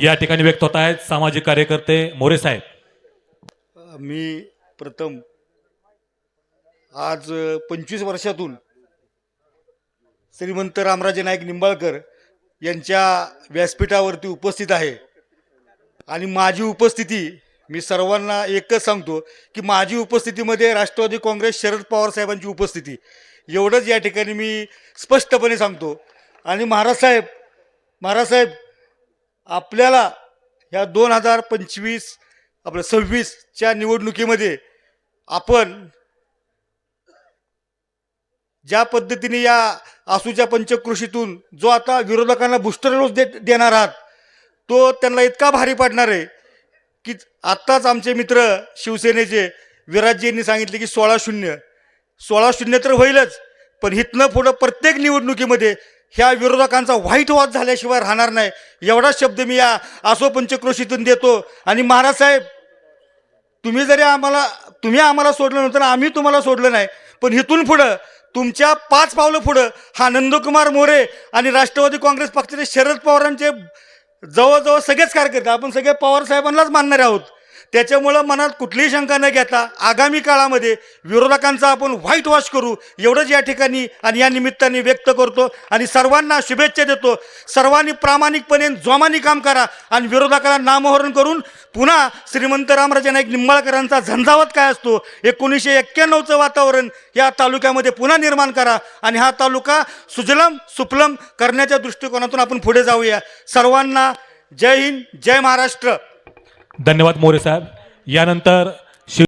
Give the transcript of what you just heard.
या ठिकाणी व्यक्त होत आहेत सामाजिक कार्यकर्ते मोरे साहेब. मी प्रथम आज पंचवीस वर्षातून श्रीमंत रामराजे नाईक निंबाळकर यांच्या व्यासपीठावरती उपस्थित आहे. आणि माझी उपस्थिती मी सर्वांना एकच सांगतो की माझी उपस्थितीमध्ये राष्ट्रवादी काँग्रेस शरद पवार साहेबांची उपस्थिती. एवढंच या ठिकाणी मी स्पष्टपणे सांगतो. आणि महाराज साहेब महाराज साहेब आपल्याला ह्या दोन हजार पंचवीस आपलं सव्वीसच्या निवडणुकीमध्ये आपण ज्या पद्धतीने या आसूच्या पंचकृषीतून जो आता विरोधकांना बुस्टर डोस दे देणार आहात तो त्यांना इतका भारी पडणार आहे की आत्ताच आमचे मित्र शिवसेनेचे विराजजींनी सांगितले की सोळा शून्य. सोळा शून्य तर होईलच पण इथनं पुढं प्रत्येक निवडणुकीमध्ये ह्या विरोधकांचा व्हाईट वाद झाल्याशिवाय राहणार नाही. एवढा शब्द मी या आसो पंचक्रोशीतून देतो. आणि महाराज साहेब तुम्ही जरी आम्हाला तुम्ही आम्हाला सोडलं नव्हतं आम्ही तुम्हाला सोडलं नाही पण इथून पुढं तुमच्या पाच पावलं पुढं हा नंदकुमार मोरे आणि राष्ट्रवादी काँग्रेस पक्षाचे शरद पवारांचे जवळजवळ सगळेच कार्यकर्ते आपण सगळे पवार साहेबांनाच मानणारे आहोत. त्याच्यामुळं मनात कुठलीही शंका न घेता आगामी काळामध्ये विरोधकांचा आपण व्हाईट वॉश करू. एवढंच या ठिकाणी आणि या निमित्ताने व्यक्त करतो आणि सर्वांना शुभेच्छा देतो. सर्वांनी प्रामाणिकपणे जोमाने काम करा आणि विरोधकाला नामोहरण करून पुन्हा श्रीमंत रामराजे नाईक निंबाळकरांचा झंझावत काय असतो? एकोणीसशे एक्क्याण्णवचं वातावरण या तालुक्यामध्ये पुन्हा निर्माण करा आणि हा तालुका सुजलम सुफलम करण्याच्या दृष्टिकोनातून आपण पुढे जाऊया. सर्वांना जय हिंद जय महाराष्ट्र. धन्यवाद मोरे साहेब. यानंतर